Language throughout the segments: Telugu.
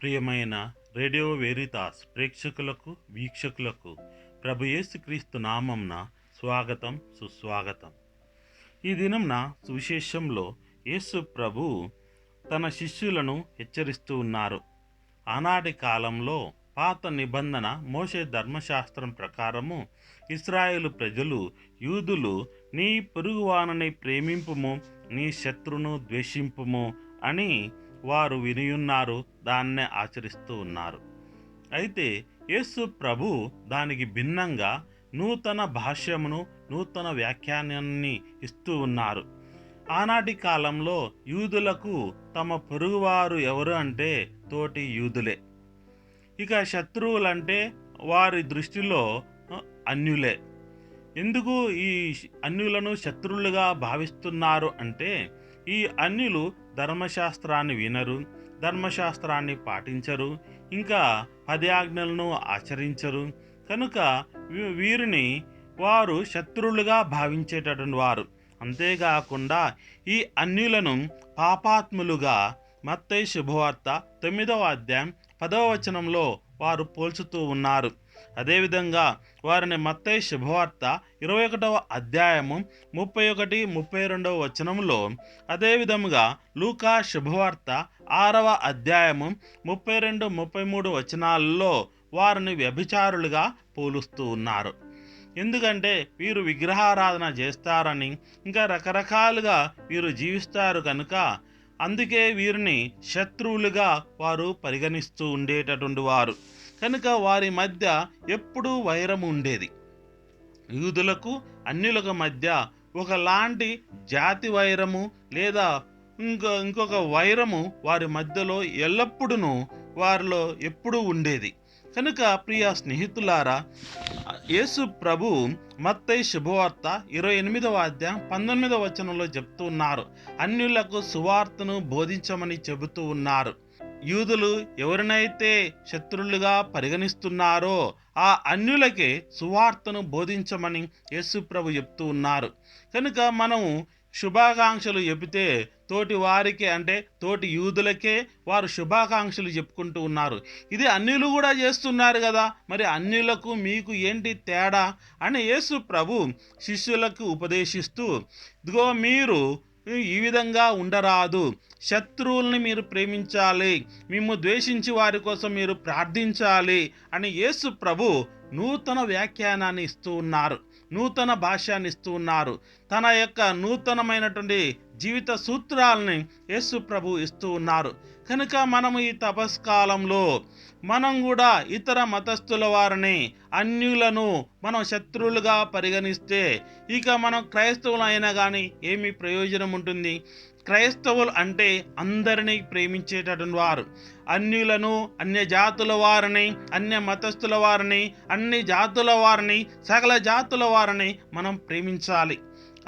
ప్రియమైన రేడియో వేరితాస్ ప్రేక్షకులకు వీక్షకులకు ప్రభు యేసుక్రీస్తు నామంన స్వాగతం సుస్వాగతం. ఈ దినంన సువిశేషంలో యేసు ప్రభు తన శిష్యులను హెచ్చరిస్తూ ఉన్నారు. ఆనాటి కాలంలో పాత నిబంధన మోషే ధర్మశాస్త్రం ప్రకారము ఇస్రాయేలు ప్రజలు యూదులు నీ పొరుగువానని ప్రేమింపుము నీ శత్రును ద్వేషింపుము అని వారు వినియున్నారు దాన్నే ఆచరిస్తూ ఉన్నారు. అయితే యేసు ప్రభు దానికి భిన్నంగా నూతన భాష్యమును నూతన వ్యాఖ్యానాన్ని ఇస్తూ ఉన్నారు. ఆనాటి కాలంలో యూదులకు తమ పొరుగువారు ఎవరు అంటే తోటి యూదులే. ఇక శత్రువులంటే వారి దృష్టిలో అన్యులే. ఎందుకు ఈ అన్యులను శత్రువులుగా భావిస్తున్నారు అంటే ఈ అన్యులు ధర్మశాస్త్రాన్ని వినరు ధర్మశాస్త్రాన్ని పాటించరు ఇంకా పది ఆజ్ఞలను ఆచరించరు. కనుక వీ- వీరిని వారు శత్రువులుగా భావించేటటువంటి వారు. అంతేకాకుండా ఈ అన్యులను పాపాత్ములుగా మత్తై శుభవార్త తొమ్మిదవ అధ్యాయం పదవ వచనంలో వారు పోల్చుతూ ఉన్నారు. అదేవిధంగా వారిని మత్తయి శుభవార్త ఇరవై ఒకటవ అధ్యాయము ముప్పై ఒకటి ముప్పై రెండవ వచనంలో అదేవిధముగా లూకా శుభవార్త ఆరవ అధ్యాయము ముప్పై రెండు ముప్పై మూడు వచనాలలో వారిని వ్యభిచారులుగా పోలుస్తూ ఉన్నారు. ఎందుకంటే వీరు విగ్రహారాధన చేస్తారని ఇంకా రకరకాలుగా వీరు జీవిస్తారు కనుక అందుకే వీరిని శత్రువులుగా వారు పరిగణిస్తూ ఉండేటటువంటి వారు. కనుక వారి మధ్య ఎప్పుడూ వైరం ఉండేది. యూదులకు అన్యులకు మధ్య ఒకలాంటి జాతి వైరము లేదా ఇంకో ఇంకొక వైరము వారి మధ్యలో ఎల్లప్పుడూ వారిలో ఎప్పుడూ ఉండేది. కనుక ప్రియ స్నేహితులారా యేసు ప్రభు మత్తై శుభవార్త ఇరవై ఎనిమిదవ అధ్యాయం పంతొమ్మిదవ వచనంలో చెప్తూ ఉన్నారు. అన్యులకు సువార్తను బోధించమని చెబుతూ ఉన్నారు. యూదులు ఎవరినైతే శత్రులుగా పరిగణిస్తున్నారో ఆ అన్యులకే సువార్తను బోధించమని యేసు ప్రభు చెప్తూ ఉన్నారు. కనుక మనము శుభాకాంక్షలు చెబితే తోటి వారికి అంటే తోటి యూదులకే వారు శుభాకాంక్షలు చెప్పుకుంటూ ఉన్నారు. ఇది అన్యులు కూడా చేస్తున్నారు కదా మరి అన్యులకు మీకు ఏంటి తేడా? అని యేసు ప్రభు శిష్యులకు ఉపదేశిస్తూ ఇదిగో మీరు ఈ విధంగా ఉండరాదు. శత్రువుల్ని మీరు ప్రేమించాలి. మేము ద్వేషించి వారి కోసం మీరు ప్రార్థించాలి. అని యేసు ప్రభు నూతన వ్యాఖ్యానాన్ని ఇస్తూ ఉన్నారు. నూతన భాష్యాన్ని ఇస్తూ ఉన్నారు. తన యొక్క నూతనమైనటువంటి జీవిత సూత్రాలని యేసు ప్రభు ఇస్తూ ఉన్నారు. కనుక మనము ఈ తపస్కాలంలో మనం కూడా ఇతర మతస్థుల వారిని అన్యులను మనం శత్రువులుగా పరిగణిస్తే ఇక మనం క్రైస్తవులు అయినా కానీ ఏమి ప్రయోజనం ఉంటుంది. క్రైస్తవులు అంటే అందరినీ ప్రేమించేటటువంటి వారు. అన్యులను అన్య జాతుల వారిని అన్య మతస్థుల వారిని అన్ని జాతుల వారిని సకల జాతుల వారిని మనం ప్రేమించాలి.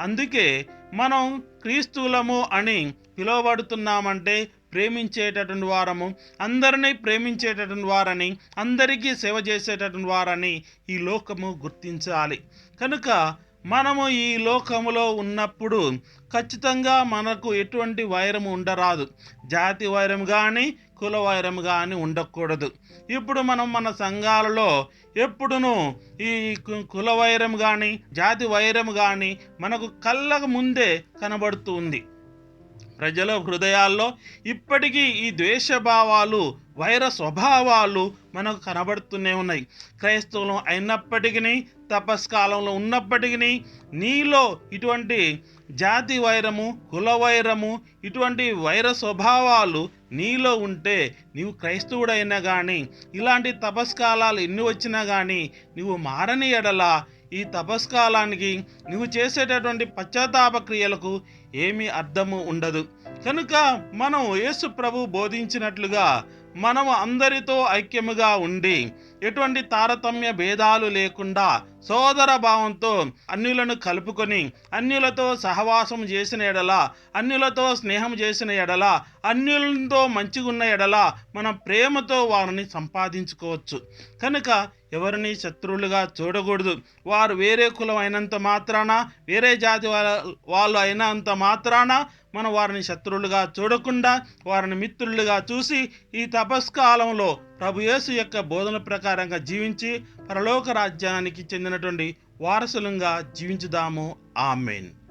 అందుకే మనం క్రీస్తులము అని పిలువబడుతున్నామంటే ప్రేమించేటటువంటి వారము అందరినీ ప్రేమించేటటువంటి వారని అందరికీ సేవ చేసేటటువంటి వారని ఈ లోకము గుర్తించాలి. కనుక మనము ఈ లోకములో ఉన్నప్పుడు ఖచ్చితంగా మనకు ఎటువంటి వైరము ఉండరాదు. జాతి వైరం కానీ కుల వైరం కానీ ఉండకూడదు. ఇప్పుడు మనం మన సంఘాలలో ఎప్పుడునూ ఈ కు- కుల వైరం కానీ జాతి వైరం కానీ మనకు కళ్ళకు ముందే కనబడుతుంది ప్రజల హృదయాల్లో ఇప్పటికీ ఈ ద్వేషభావాలు వైర స్వభావాలు మనకు కనబడుతూనే ఉన్నాయి. క్రైస్తవులు అయినప్పటికీ తపస్కాలంలో ఉన్నప్పటికీ నీలో ఇటువంటి జాతి వైరము కుల వైరము ఇటువంటి వైర స్వభావాలు నీలో ఉంటే నీవు క్రైస్తవుడైనా కానీ ఇలాంటి తపస్కాలాలు ఎన్ని వచ్చినా కానీ నువ్వు మారని ఎడలా ఈ తపస్కాలానికి నువ్వు చేసేటటువంటి పశ్చాత్తాప క్రియలకు ఏమీ అర్థము ఉండదు. కనుక మనం యేసు ప్రభు బోధించినట్లుగా మనము అందరితో ఐక్యముగా ఉండి ఎటువంటి తారతమ్య భేదాలు లేకుండా సోదర భావంతో అన్యులను కలుపుకొని అన్యులతో సహవాసం చేసిన ఎడల అన్యులతో స్నేహం చేసిన ఎడల అన్యులతో మంచిగున్న ఎడల మనం ప్రేమతో వారిని సంపాదించుకోవచ్చు. కనుక ఎవరిని శత్రువులుగా చూడకూడదు. వారు వేరే కులం అయినంత మాత్రాన వేరే జాతి వాళ్ళ- వాళ్ళు అయినంత మాత్రాన మనం వారిని శత్రువులుగా చూడకుండా వారిని మిత్రులుగా చూసి ఈ తపస్కాలంలో ప్రభు యేసు యొక్క బోధన ప్రకారంగా జీవించి పరలోక రాజ్యానికి చెందినటువంటి వారసులంగా జీవించుదాము. ఆమెన్.